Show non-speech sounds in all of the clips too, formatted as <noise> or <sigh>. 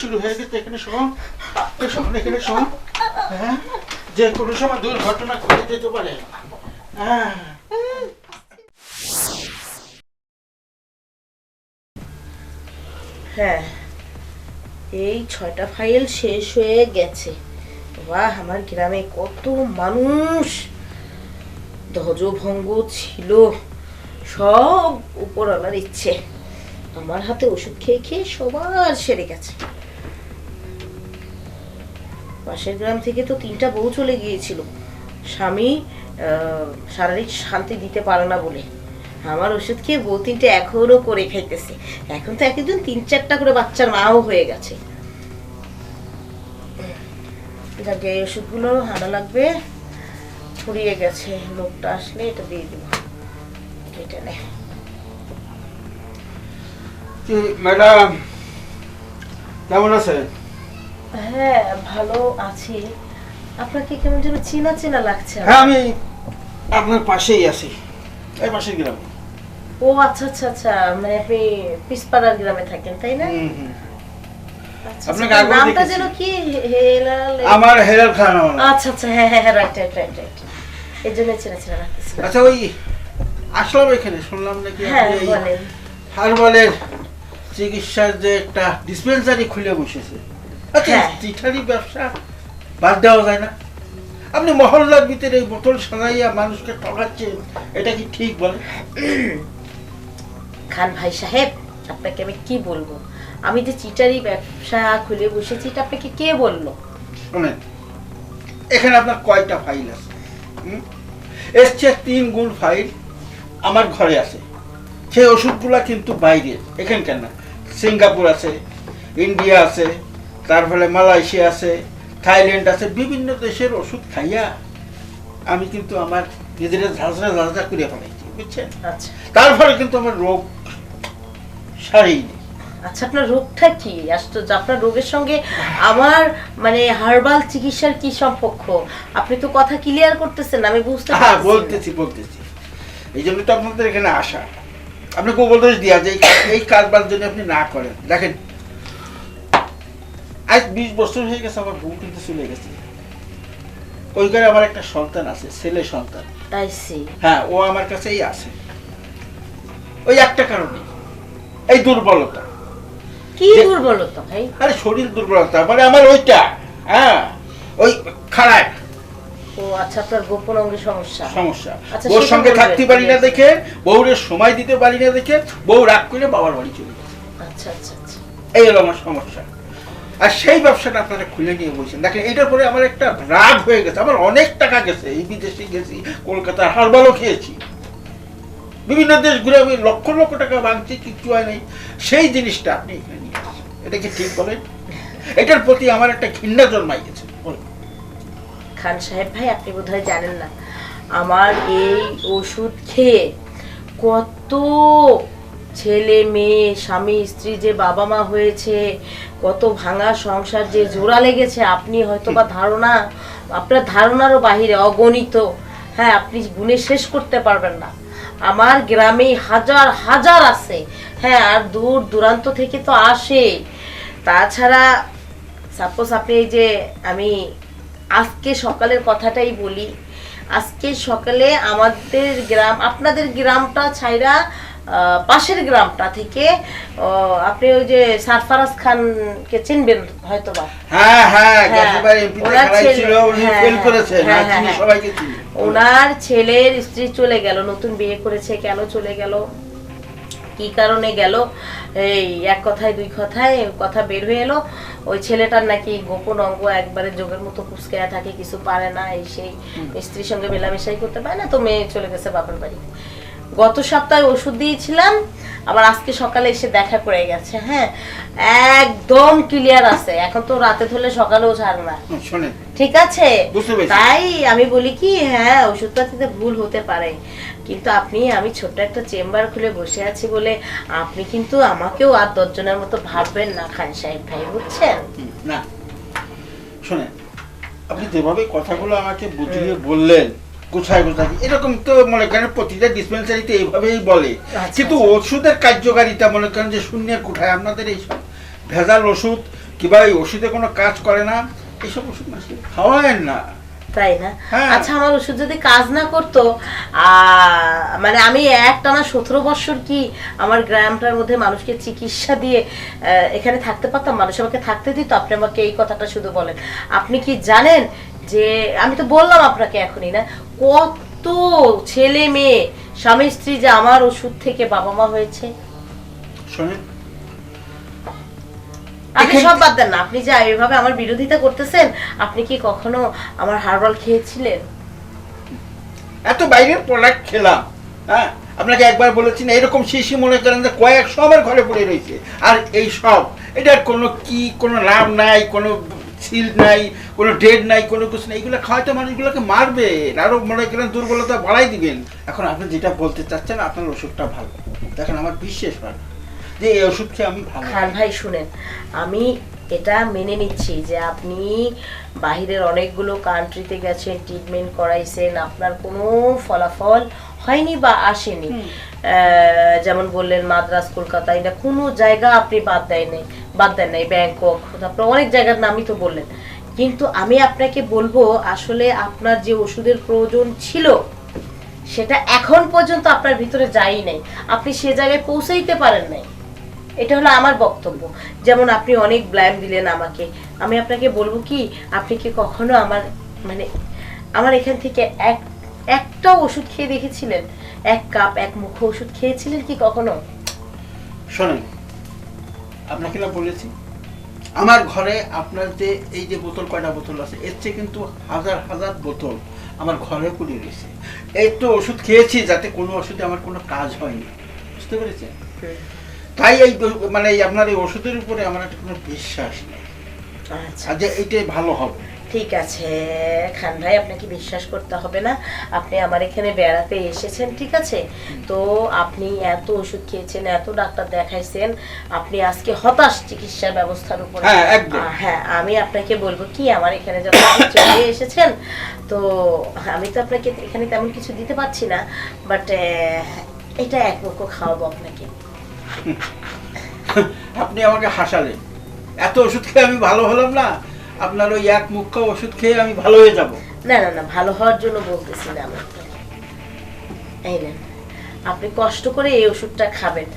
শুরু হয়ে গেছে, এখানে শোন। এখানে শোন। হ্যাঁ? যে কোনো সময় দুর্ঘটনা ঘটে যেতে পারে। হ্যাঁ। হ্যাঁ এই ছয়টা ফাইল শেষ হয়ে গেছে। বাহ, আমার গ্রামে কত মানুষ। ধ্বজভঙ্গ ছিল। সব উপরওয়ালার ইচ্ছে। আমার হাতে ওষুধ খেয়ে খেয়ে সবার সেরে গেছে। পাশের গ্রাম থেকে তো তিনটা বউ চলে গিয়েছিল। স্বামী শারীরিক শান্তি দিতে পারে না বলে। আমার ওষুধ খেয়ে বউ তিনটে এখনও করে খাইতেছে। এখন তো একজন তিন চারটা করে বাচ্চার মাও হয়ে গেছে। যাকে, এই ওষুধগুলো আনা লাগবে। ফুরিয়ে গেছে। লোকটা আসলে এটা দিয়ে দিব। এটা নে। ম্যাডাম, কেমন আছেন? হ্যাঁ ভালো আছি। আপনাকে কেমন যেন চেনা চেনা লাগছে হ্যাঁ আমি আপনার পাশেই আছি। এই পাশের গ্রাম। ও আচ্ছা আচ্ছা আচ্ছা মানে আপনি পিসপাড়ার গ্রামে থাকেন তাই না? হুম, হুম। আচ্ছা, আপনাকে আচ্ছা, নামটা যেন কি? হেলাল আমার হেলাল খান আচ্ছা আচ্ছা হ্যাঁ হ্যাঁ রাইট রাইট রাইট রাইট এই জন্য চেনা চেনা লাগতেছে। আচ্ছা ওই আসলাম এখানে শুনলাম নাকি হ্যাঁ বলেন। হারবালের চিকিৎসার যে একটা ডিসপেন্সারি খুলে বসেছে। আচ্ছা হ্যাঁ। ব্যবসা বাদ দেওয়া যায় না। আপনি মহল্লার ভিতরে এই বোতল সাজাইয়া মানুষকে ঠকাচ্ছেন এটা কি ঠিক বলে? খান ভাই সাহেব আপনাকে আমি কি বলব? আমি যে চিটারি ব্যবসা খুলে বসেছি এটা আপনাকে কে বলল? শোনেন এখানে আপনার কয়টা ফাইল আছে? এসছে তিন গুণ ফাইল আমার ঘরে আছে। সেই ওষুধগুলা কিন্তু বাইরে এখানকার না। সিঙ্গাপুর আছে ইন্ডিয়া আছে তারপরে মালয়েশিয়া আছে থাইল্যান্ড আছে বিভিন্ন দেশের ওষুধ খাইয়া আমি কিন্তু আমার নিজের ঝাঁঝরা ঝাঁঝরা করে ফেলাইছি বুঝছেন? আচ্ছা। তারপরে কিন্তু আমার রোগ সারেইনি আচ্ছা আপনার রোগটা কি? আশ্চর্য আপনার রোগের সঙ্গে আমার মানে হার্বাল চিকিৎসার কি সম্পর্ক? আপনি তো কথা ক্লিয়ার করতেছেন আমি বুঝতে হ্যাঁ। বলতেছি বলতেছি। এই জন্য তো আপনাদের এখানে আসা। আপনি গোবরদোষ দিয়া যে এই কাজ- এই কারবার যদি আপনি না করেন। দেখেন আজ বিশ বছর হয়ে গেছে আমার বউ কিন্তু চলে গেছে। ওই ঘরে আমার একটা সন্তান আছে ছেলে সন্তান। হ্যাঁ ও আমার কাছেই আছে। ওই একটা কারণে। এই দুর্বলতা। কি দুর্বলতা ভাই? আরে শরীর দুর্বলতা মানে আমার ওইটা হ্যাঁ ওই খারাপ। ও আচ্ছা আপনার গোপন অঙ্গের সমস্যা। সমস্যা। আচ্ছা, বউর সেটা সঙ্গে থাকতে পারি না দেখে বউরের সময় দিতে পারি না দেখে বউ রাগ করে বাবার বাড়ি চলে গেছে। আচ্ছা আচ্ছা আচ্ছা। এই হলো আমার সমস্যা। আর সেই ব্যবসাটা আপনারা খুলে নিয়ে বলছেন দেখেন, এটার পরে আমার একটা রাগ হয়ে গেছে। আমার অনেক টাকা গেছে, এই বিদেশে গেছি, কলকাতার হারবালও খেয়েছি। বিভিন্ন দেশ ঘুরে আমি লক্ষ লক্ষ টাকা ভাঙছি, কিচ্ছু হয় নাই। সেই জিনিসটা আপনি এখানে নিয়ে আসছেন এটা কি ঠিক বলেন? এটার প্রতি আমার একটা ঘৃণা জন্মাই গেছে। খান সাহেব ভাই, আপনি বোধহয় জানেন না, আমার এই ওষুধ খেয়ে কত ছেলে, মেয়ে, স্বামী, স্ত্রী যে বাবা মা হয়েছে কত ভাঙা সংসার যে জোড়া লেগেছে, আপনি হয়তো বা ধারণা, আপনার ধারণারও বাহিরে, অগণিত। হ্যাঁ আপনি গুণে শেষ করতে পারবেন না। আমার গ্রামে হাজার হাজার আছে। হ্যাঁ আর দূর দূরান্ত থেকে তো আসে। তাছাড়া সাপোজ আপনি এই যে আমি আজকে সকালের কথাটাই বলি। আজকে সকালে আমাদের গ্রাম, আপনাদের গ্রামটা ছাইরা পাশের গ্রামটা থেকে আপনি ওই যে সারফারাজ খানকে চিনবেন হয়তো বা হ্যাঁ হ্যাঁ ওনার ছেলের স্ত্রী চলে গেল নতুন বিয়ে করেছে কেন চলে গেল? কি কারণে গেল? এই এক কথায় দুই কথায় কথা বের হয়ে এলো। ওই ছেলেটার নাকি গোপন অঙ্গ একবারে যোগের মতো কুচকেয়া থাকে কিছু পারে না এই সেই স্ত্রীর সঙ্গে মেলামেশাই করতে পারে না তো মেয়ে চলে গেছে বাপের বাড়িতে। গত সপ্তাহে ওষুধ দিয়েছিলাম আবার আজকে সকালে এসে দেখা করে গেছে হ্যাঁ? একদম ক্লিয়ার আছে এখন তো রাতে ধরলে সকালেও ছাড় না। ঠিক আছে? তাই আমি বলি কি হ্যাঁ ওষুধপাতিতে ভুল হতে পারে কিন্তু আপনি আমি ছোট্ট একটা চেম্বার খুলে বসে আছি বলে আপনি কিন্তু আমাকেও আর দশজনের মতো ভাববেন না খান সাহেব ভাই বুঝছেন? না। শোনেন আপনি যেভাবে কথাগুলো আমাকে বুঝিয়ে বললেন কোথায় কোথায় এরকম তো মনে করেন প্রতিটা ডিসপেন্সারিতে এইভাবেই বলে। আচ্ছা, কিন্তু আচ্ছা। ওষুধের কার্যকারিতা মনে করেন যে শূন্যের কোঠায় আপনাদের এইসব ভেজাল ওষুধ কিংবা এই ওষুধে কোনো কাজ করে না এইসব ওষুধ মাসে খাওয়ায়েন না। তাই না? হ্যাঁ। আচ্ছা আমার ওষুধ যদি কাজ না করতো মানে আমি একটানা সতেরো বছর কি আমার গ্রামটার মধ্যে মানুষকে চিকিৎসা দিয়ে এখানে থাকতে পারতাম? মানুষ আমাকে থাকতে দিত? আপনি আমাকে এই কথাটা শুধু বলেন। আপনি কি জানেন যে আমি তো বললাম আপনাকে এখনই না কত ছেলে মেয়ে স্বামী স্ত্রী যে আমার ওষুধ থেকে বাবা মা হয়েছে। শোনেন। আপনি সব বাদ দেন না আপনি যে এইভাবে আমার বিরোধিতা করতেছেন আপনি কি কখনো আমার হার্বাল খেয়েছিলেন? এত বাইরের প্রোডাক্ট খেলাম হ্যাঁ? আপনাকে একবার বলেছি না এরকম শিশি মনে করেন যে কয়েকশো আমার ঘরে পড়ে রয়েছে। আর এই সব এটার কোনো কি কোনো নাম নাই কোনো সিল নাই কোনো ডেট নাই কোনো কিছু নাই এগুলো খাওয়াতে মানুষগুলোকে মারবে। আরও মনে করেন দুর্বলতা বাড়াই দিবেন। এখন আপনি যেটা বলতে চাচ্ছেন আপনার ওষুধটা ভালো। দেখেন আমার বিশ্বাস ভালো। যে এই ওষুধ খেয়ে আমি ভালো। খান ভাই শুনেন আমি এটা মেনে নিচ্ছি যে আপনি বাহিরের অনেকগুলো কান্ট্রিতে গেছেন ট্রিটমেন্ট করাইছেন আপনার কোনো ফলাফল হয়নি বা আসেনি। আহ, যেমন বললেন মাদ্রাস কলকাতা এটা কোনো জায়গা আপনি বাদ দেয় নাই বাদ দেন নাই, ব্যাংকক তারপর অনেক জায়গার নামই তো বললেন। কিন্তু আমি আপনাকে বলব, আসলে আপনার যে ওষুধের প্রয়োজন ছিল, সেটা এখন পর্যন্ত আপনার ভিতরে যাই নাই। আপনি সে জায়গায় পৌঁছাইতে পারেন নাই। এটা হলো আমার বক্তব্য। যেমন আপনি অনেক ব্ল্যাম দিলেন আমাকে। আমি আপনাকে বলব কি, আপনি কি কখনো আমার মানে আমার এখান থেকে এক, একটা ওষুধ খেয়ে দেখেছিলেন? এক কাপ, এক মুখ ওষুধ খেয়েছিলেন কি কখনো? শোনেন আপনাকে না বলেছি? আমার ঘরে আপনার যে এই যে বোতল কয়টা বোতল আছে এর চেয়ে কিন্তু হাজার হাজার বোতল আমার ঘরে পড়ে রয়েছে এই তো ওষুধ খেয়েছি যাতে কোনো ওষুধে আমার কোনো কাজ হয়নি। বুঝতে পেরেছেন? তাই এই মানে এই আপনার এই ওষুধের উপরে আমার একটা কোনো বিশ্বাস নেই। আচ্ছা। যে এইটাই ভালো হবে। ঠিক আছে। খান ভাই আপনাকে বিশ্বাস করতে হবে না। আপনি আমার এখানে বেড়াতে এসেছেন ঠিক আছে? তো আপনি এত ওষুধ খেয়েছেন এত ডাক্তার দেখাইছেন আপনি আজকে হতাশ চিকিৎসার ব্যবস্থার উপরে। হ্যাঁ, হ্যাঁ আমি আপনাকে বলব কি আমার এখানে যখন আপনি চলে এসেছেন তো আমি তো আপনাকে এখানে তেমন কিছু দিতে পারছি না বাট এটা এক মুখো খাওয়াবো আপনাকে। <laughs> আপনি আমাকে হাসালেন। এত ওষুধ খেয়ে আমি ভালো হলাম না। আপনার ওই এক মুখ্য ওষুধ খেয়ে আমি ভালো হয়ে যাব। না না না ভালো হওয়ার জন্য বলতেছি না আমি। এই নেন আপনি কষ্ট করে এই ওষুধটা খাবেন।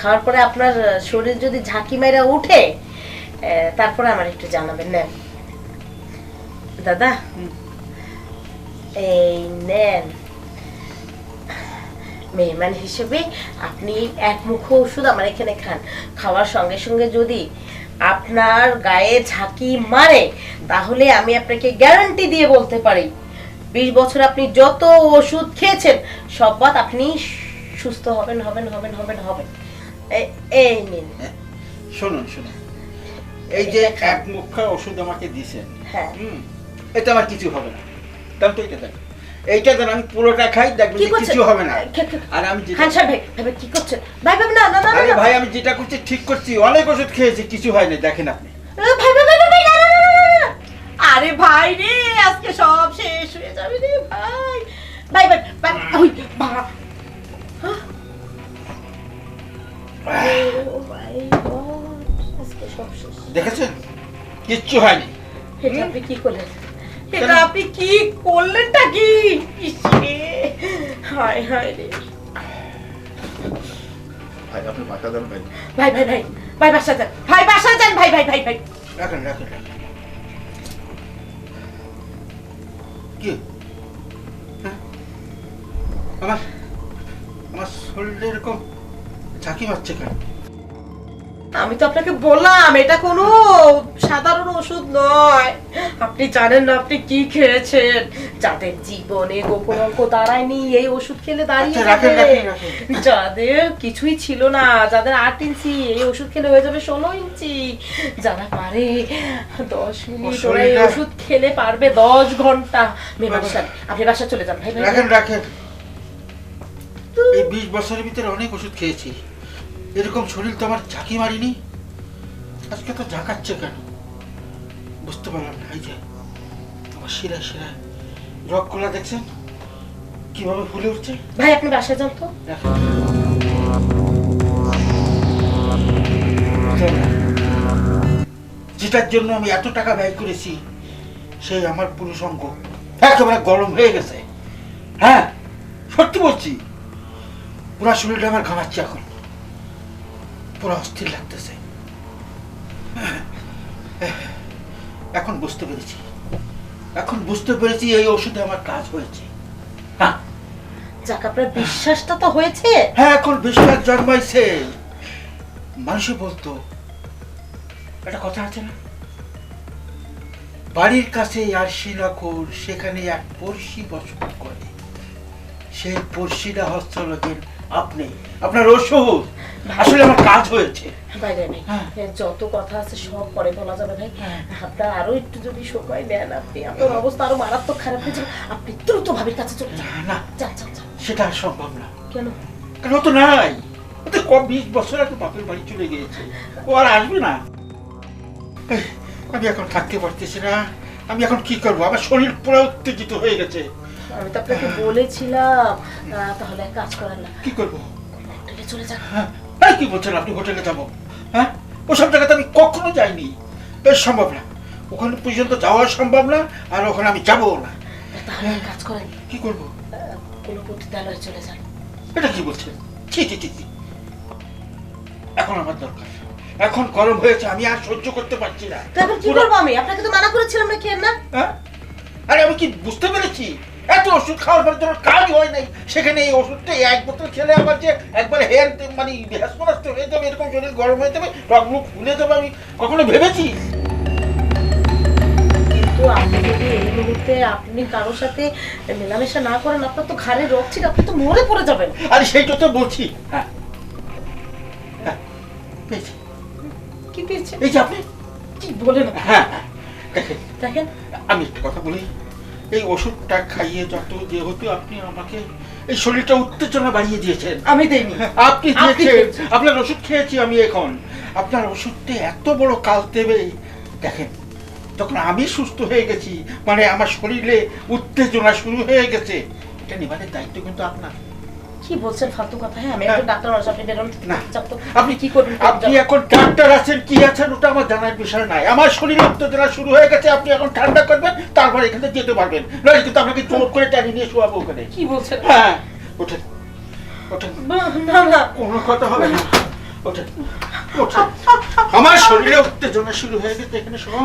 খাওয়ার পরে আপনার শরীর যদি ঝাঁকি মেরা উঠে তারপরে আমার একটু জানাবেন নেন। দাদা এই নেন। মেহমান হিসেবে আপনি এক মুখ ওষুধ আমার এখানে খান। খাওয়ার সঙ্গে সঙ্গে যদি আপনার গায়ে ঝাঁকি মারে তাহলে আমি আপনাকে গ্যারান্টি দিয়ে বলতে পারি। বিশ বছর আপনি যত ওষুধ খেয়েছেন সব বাদ আপনি সুস্থ হবেন হবেন হবেন হবেন হবেন। এই নিন। শুনুন শুনুন। এই যে এক মুখ্য ওষুধ আমাকে দিয়েছেন হ্যাঁ। হুম এটা আমার কিছু হবে না। তাহলে তো এটা এইটা দেন আমি পুরোটা খাই দেখবেন? কিছু হবে না। আর আমি খান সাহেব ভাই কি করছেন ভাই ভাই না না আরে ভাই আমি যেটা করছি ঠিক করছি অনেক ওষুধ খেয়েছি কিছু হয়নি দেখেন আপনি। ভাই ভাই ভাই ভাই। আরে ভাই রে আজকে সব শেষ হয়ে যাবে রে ভাই। ভাই ভাই ভাই ওই বা হ্যাঁ? দেখেছেন? কিচ্ছু হয়নি। এটা আপনি কি করলেন? এটা আপনি কি করলেনটা কি? হায় হায় রে। ভাই আপনি মাথা দেন ভাই। ভাই ভাই ভাই ভাই বাসা যান। ভাই বাসা যান ভাই ভাই ভাই ভাই। রাখেন রাখেন। কি? হ্যাঁ? আমার আমার শরীরে এরকম ঝাঁকি মারছে কেন? আমি তো আপনাকে বললাম এটা কোনো সাধারণ ওষুধ নয়। আপনি জানেন না আপনি কি খেয়েছেন? যাদের জীবনে গোপন অঙ্ক দাঁড়ায়নি এই ওষুধ খেলে দাঁড়িয়ে আচ্ছা, যাবে। যাদের কিছুই ছিল না যাদের আট ইঞ্চি এই ওষুধ খেলে হয়ে যাবে ষোলো ইঞ্চি। যারা পারে দশ মিনিট ওরা এই ওষুধ খেলে পারবে দশ ঘণ্টা। আপনি বাসা চলে যান ভাই রাখেন রাখেন। এই বিশ বছরের ভিতরে অনেক ওষুধ খেয়েছি। এরকম শরীর তো আমার ঝাঁকি মারিনি। আজকে তো ঝাঁকাচ্ছে কেন? বুঝতে পারলাম না এই যে আমার শিরা শিরা রক্তগুলা দেখছেন? কীভাবে ফুলে উঠছে? ভাই আপনি বাসা যান তো। যেটার জন্য আমি এত টাকা ব্যয় করেছি সেই আমার পুরুষ অঙ্গ একেবারে গরম হয়ে গেছে। হ্যাঁ সত্যি বলছি পুরা শরীরটা আমার ঘামাচ্ছে এখন। পুরো অস্থির লাগতেছে। এখন বুঝতে পেরেছি। এখন বুঝতে পেরেছি এই ওষুধে আমার কাজ হয়েছে। হ্যাঁ। যাক আপনার বিশ্বাসটা তো হয়েছে। হ্যাঁ এখন বিশ্বাস জন্মাইছে। মানুষে বলতো একটা কথা আছে না? বাড়ির কাছে আর শিলাকুর সেখানে এক পড়শি বসবাস করে। সেই পড়শিটা হস্তলকের আপনি আপনার ওষুধ আসলে আমার কাজ হয়েছে। বাইরে নেই হ্যাঁ। যত কথা আছে সব পরে বলা যাবে ভাই। হ্যাঁ। আপনার আরও একটু যদি সময় নেন আপনি আপনার অবস্থা আরও মারাত্মক খারাপ আপনি দ্রুত ভাবির কাছে চলে যান। না সেটা সম্ভব না। কেন? ও তো নাই। তো কম বিশ বছর আগে বাপের বাড়ি চলে গিয়েছে। ও আর আসবে না। আমি এখন থাকতে পারতেছি না। আমি এখন কি করব? আমার শরীর পুরো উত্তেজিত হয়ে গেছে। আমি তো আপনাকে বলেছিলাম। তাহলে এক কাজ করেন না। কি করব? হোটেলে চলে যান। হ্যাঁ কি বলছেন আপনি? হোটেলে যাব। হ্যাঁ? ওসব জায়গাতে আমি কখনো যাইনি। বেশ সম্ভব না। ওখানে পর্যন্ত যাওয়া সম্ভব না আর ওখানে আমি যাব না। তাহলে কাজ করেন। কি করব? কোনো পতিতালয়ে চলে যান। এটা কি বলছেন? ছি ছি ছি। এখন আমার দরকার। এখন গরম হয়েছে আমি আর সহ্য করতে পারছি না। কি করব আমি? আপনাকে তো মানা করেছিলাম না না হ্যাঁ? আরে আমি কি বুঝতে পেরেছি? এত ওষুধ খাওয়ার পরে কাজ হয় নাই। সেখানে এই ওষুধটা এক বোতল খেলে আমার যে একবার হেয়ার মানে হ্যাসমরাস্ত হয়ে যাবে এরকম শরীর গরম হয়ে যাবে রক মুখ ফুলে যাবে আমি। কখনো ভেবেছি? আপনি যদি এই মুহূর্তে আপনি কারোর সাথে মেলামেশা না করেন আপনার তো ঘাড়ে রোগ ছিল আপনি তো মরে পড়ে যাবেন। আরে সেইটা তো বলছি। হ্যাঁ। হ্যাঁ, কি পেয়েছে এই যে আপনি? কি বলেন? হ্যাঁ হ্যাঁ, দেখেন। আমি একটা কথা বলি। এই ওষুধটা খাইয়ে যত যেহেতু আপনি আমাকে এই শরীরটা উত্তেজনা বাড়িয়ে দিয়েছেন। আমি দেইনি। আপনি দিয়েছেন। আপনার ওষুধ খেয়েছি আমি এখন। আপনার ওষুধটা এত বড় কাল দেবে। দেখেন তখন আমি সুস্থ হয়ে গেছি মানে আমার শরীরে উত্তেজনা শুরু হয়ে গেছে এটা নিবারের দায়িত্ব কিন্তু আপনার। কি বলছেন ফালতু কথা? হ্যাঁ আমি হ্যাঁ। একজন ডাক্তার মানুষ আপনি বেরোন। না। আপনি কি করবেন? আপনি এখন ডাক্তার আছেন কি আছেন ওটা আমার জানার বিষয় নাই। আমার শরীরে উত্তেজনা শুরু হয়ে গেছে আপনি এখন ঠান্ডা করবেন তারপর এখান থেকে যেতে পারবেন। নয় কিন্তু আপনাকে জোর করে টানি নিয়ে শোয়াবো ওখানে। কি বলছেন? হ্যাঁ ওঠেন ওঠেন। না না। কোনো কথা হবে না। ওঠেন ওঠেন। আমার শরীরে উত্তেজনা শুরু হয়ে গেছে এখানে শোন।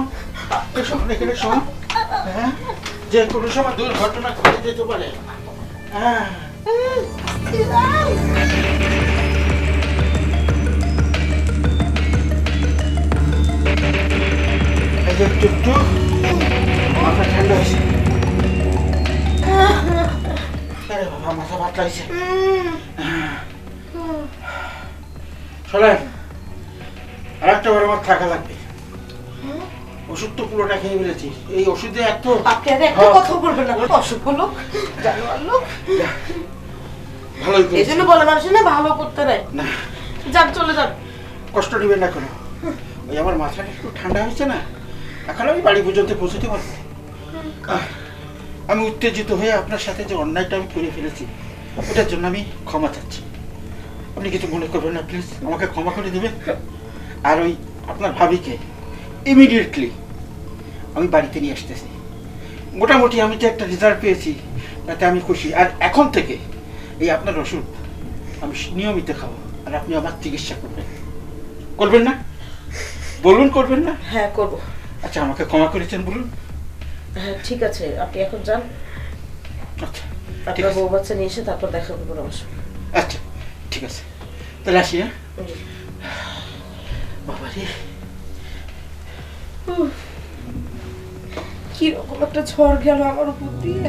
শোন এখানে শোন। হ্যাঁ যে কোনো সময় দুর্ঘটনা ঘটে যেতে পারে। হ্যাঁ। এই যে একটু একটু মাথা ঠান্ডা হয়েছে আরে বাবা মাথা ভাত লাগছে শোনেন আর একটা বার আমার থাকা লাগবে। ওষুধ তো পুরোটা খেয়ে ফেলেছি। এই ওষুধে এত আপনি আর একটা হ্যাঁ। কথা বলবেন না অসুখ লোক জানোয়ার লোক। ভালোই এই জন্য বলে মানুষ না ভালো করতে নেয় না। যান চলে যান কষ্ট নেবেন না কোনো? ওই আমার মাথাটা একটু ঠান্ডা হয়েছে না এখন আমি বাড়ি পর্যন্ত পৌঁছতে পারব। আহ, আমি উত্তেজিত হয়ে আপনার সাথে যে অন্যায়টা আমি করে ফেলেছি ওটার জন্য আমি ক্ষমা চাচ্ছি। আপনি কিছু মনে করবেন না প্লিজ আমাকে ক্ষমা করে দেবেন। আর ওই আপনার ভাবিকে ইমিডিয়েটলি আমি বাড়িতে নিয়ে আসতেছি। মোটামুটি আমি যে একটা রেজাল্ট পেয়েছি তাতে আমি খুশি। আর এখন থেকে এই আপনার ওষুধ আমি নিয়মিত খাব আর আপনি আমার চিকিৎসা করবেন। করবেন না? বলুন করবেন না? হ্যাঁ করব। আচ্ছা আমাকে ক্ষমা করেছেন বলুন। হ্যাঁ ঠিক আছে আপনি এখন যান। আচ্ছা আপনার বউ বাচ্চা নিয়ে এসে তারপর দেখা করব আমার সঙ্গে আচ্ছা ঠিক আছে। তাহলে আসি হ্যাঁ। বাবা রে কীরকম একটা ঝড় গেল আমার উপর দিয়ে।